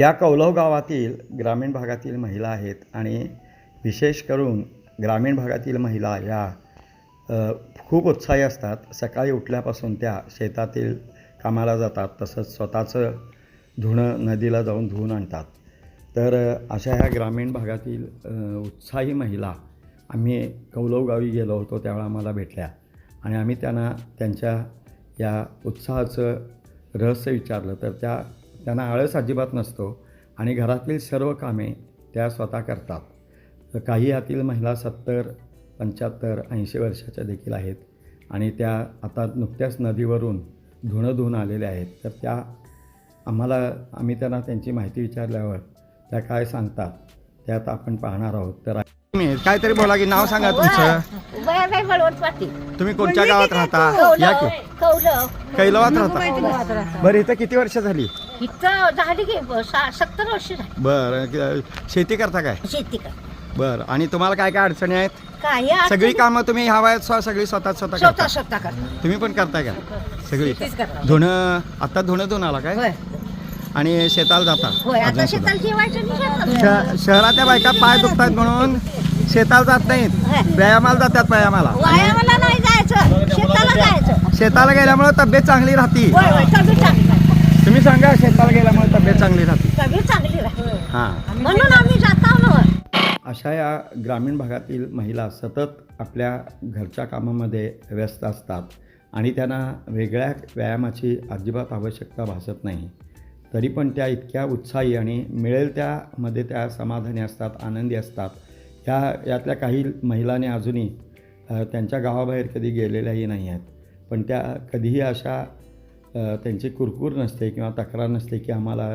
या कौलव गावातील ग्रामीण भागातील महिला आहेत आणि विशेष करून ग्रामीण भागातील महिला या खूप उत्साही असतात. सकाळी उठल्यापासून त्या शेतातील कामाला जातात तसंच स्वतःचं धुणं नदीला जाऊन धुवून आणतात. तर अशा ह्या ग्रामीण भागातील उत्साही महिला आम्ही कौलव गावी गेलो होतो त्यावेळा आम्हाला भेटल्या आणि आम्ही त्यांना त्यांच्या या उत्साहाचं रहस्य विचारलं. तर त्या त्यांना आळस अजिबात नसतो आणि घरातील सर्व कामे त्या स्वतः करतात. तर काही यातील महिला सत्तर पंच्याहत्तर ऐंशी वर्षाच्या देखील आहेत आणि त्या आता नुकत्याच नदीवरून धुणं धुवून आलेल्या आहेत. तर त्या आम्हाला आम्ही त्यांना त्यांची माहिती विचारल्यावर त्या काय सांगतात त्यात आपण पाहणार आहोत. तर काहीतरी बोला की नाव सांगा तुमचं. बाय तुम्ही कोणत्या गावात राहता? या की? कैलवात राहता. बरं इथं किती वर्ष झाली? इथं झाली की सा- सत्तर वर्ष झाली. बरं क- शेती करता काय? शेती बरं आणि तुम्हाला काय काय अडचणी आहेत? काही अडचण? सगळी कामं तुम्ही ह्या वयात स्व- सगळी स्वतः स्वतः स्वतः करता? स्वतः करतो. तुम्ही पण करताय का? सगळी. शेतीच करतो. धुणं आता धुणं धुवून आला काय? होय. आणि शेताला जाता? होय आता अजून सुद्धा. शेताला जेवायचं आणि शेतात श- शहरातल्या बायका पाय दुखतात म्हणून शेताला जात नाहीत. व्यायामाला जातात व्यायामाला. व्यायामाला नाही जायचं. शेताला जायचं. शेताला गेल्यामुळे तब्येत चांगली राहते. तुम्ही सांगा शेताला गेल्यामुळे तब्येत चांगली राहते. चांगली हां. म्हणून आम्ही अशा या ग्रामीण भागातील महिला सतत आपल्या घरच्या कामामध्ये व्यस्त असतात आणि त्यांना वेगळ्या व्यायामाची अजिबात आवश्यकता भासत नाही. तरी पण त्या इतक्या उत्साही आणि मिळेल त्यामध्ये त्या समाधानी असतात आनंदी असतात. ह्या यातल्या काही महिलांनी अजूनही त्यांच्या गावाबाहेर कधी गेलेल्याही नाही आहेत. पण त्या कधीही अशा त्यांची कुरकूर नसते किंवा तक्रार नसते की आम्हाला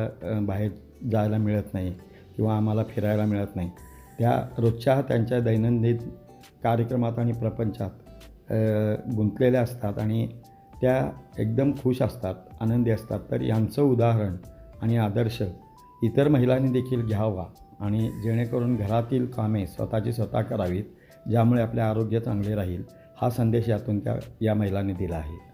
बाहेर जायला मिळत नाही किंवा आम्हाला फिरायला मिळत नाही. त्या रोजच्या त्यांच्या दैनंदिन कार्यक्रमात आणि प्रपंचात गुंतलेल्या असतात आणि त्या एकदम खुश असतात आनंदी असतात. तर यांचं उदाहरण आणि आदर्श इतर महिलांनी देखील घ्यावा. आणि जेणेकरून घरातील कामे स्वतःची स्वतः करावीत ज्यामुळे आपले आरोग्य चांगले राहील हा संदेश यातून त्या या महिलांनी दिला आहे.